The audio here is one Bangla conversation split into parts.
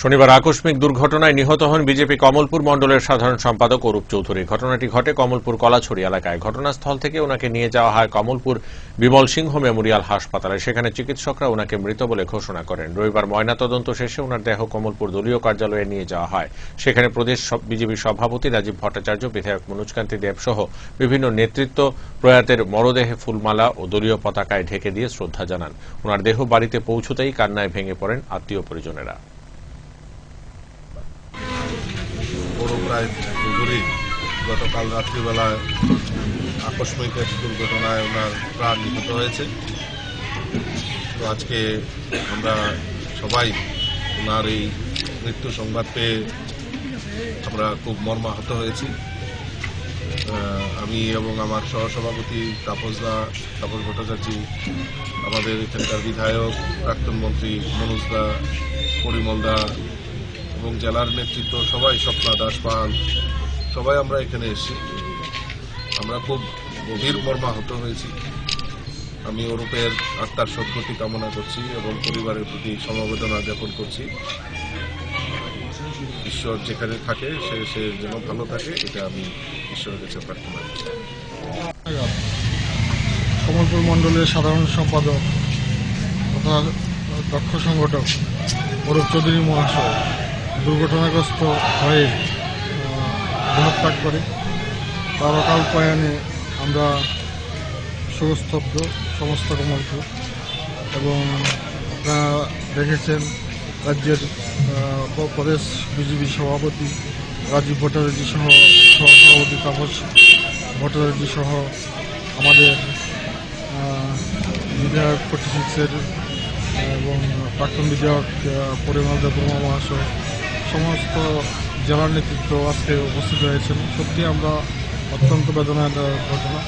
শনিবার আকস্মিক দুর্ঘটনায় নিহত হন বিজেপি কমলপুর মণ্ডলের সাধারণ সম্পাদক অরূপ চৌধুরী। ঘটনাটি ঘটে কমলপুর কলাছড়ি এলাকায়। ঘটনাস্থল থেকে ওনাকে নিয়ে যাওয়া হয় কমলপুর বিমল সিংহ মেমোরিয়াল হাসপাতালে। সেখানে চিকিৎসকরা ওনাকে মৃত বলে ঘোষণা করেন। রবিবার ময়নাতদন্ত শেষে ওনার দেহ কমলপুর দলীয় কার্যালয়ে নিয়ে যাওয়া হয়। সেখানে প্রদেশ বিজেপি সভাপতি রাজীব ভট্টাচার্য, বিধায়ক মনোজকান্তি দেব সহ বিভিন্ন নেতৃত্ব প্রয়াতের মরদেহে ফুলমালা ও দলীয় পতাকায় ঢেকে দিয়ে শ্রদ্ধা জানান। ওনার দেহ বাড়িতে পৌঁছতেই কান্নায় ভেঙে পড়েন আত্মীয় পরিজনেরা। প্রায় চৌধুরী গতকাল রাত্রিবেলায় আকস্মিক এক দুর্ঘটনায় ওনার প্রাণ নিহত হয়েছে। তো আজকে আমরা সবাই ওনার এই মৃত্যু সংবাদ পেয়ে আমরা খুব মর্মাহত হয়েছি। আমি এবং আমার সহসভাপতি তাপসদা তাপস ভট্টাচার্য, আমাদের এখানকার বিধায়ক, প্রাক্তন মন্ত্রী মনোজ দা, পরিমল দা এবং জেলার নেতৃত্ব সবাই স্বপ্না দাস পাল সবাই আমরা এখানে এসেছি। আমরা খুব গভীর মর্মাহত হয়েছি। আমি ওরূপের আত্মার সদ্গতি কামনা করছি এবং পরিবারের প্রতি সমবেদনা জ্ঞাপন করছি। ঈশ্বর যেখানে থাকে, সে সে যেন ভালো থাকে, এটা আমি ঈশ্বরের কাছে প্রার্থনা করছি। কমলপুর মণ্ডলের সাধারণ সম্পাদক তথা দক্ষ সংগঠক অরূপ চৌধুরী মহাশয়। দুর্ঘটনাগ্রস্ত হয়ে আহ, দেহত্যাগ করে। তার অকাল প্রয়াণে আমরা শোকস্তব্ধ সমস্ত কমলপুর এবং আপনারা দেখেছেন রাজ্যের প্রদেশ বিজেপি সভাপতি রাজীব ভট্টাচার্য সহ সহসভাপতি তাপস ভট্টাচার্য সহ আমাদের বিধায়ক ফোর্টি সিক্সের এবং প্রাক্তন বিধায়ক পরিমল দেববর্মা মহাশয় সমস্ত জেলার নেতৃত্ব আজকে উপস্থিত হয়েছেন। সত্যি আমরা অত্যন্ত বেদনার ঘটনা।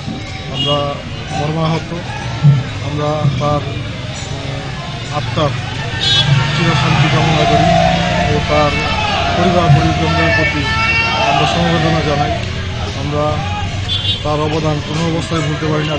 আমরা মর্মাহত। আমরা তার আত্মার চিরশান্তি কামনা করি ও তার পরিবার পরিজনদের প্রতি আমরা সমবেদনা জানাই। আমরা তার অবদান কোনো অবস্থায় ভুলতে পারি না।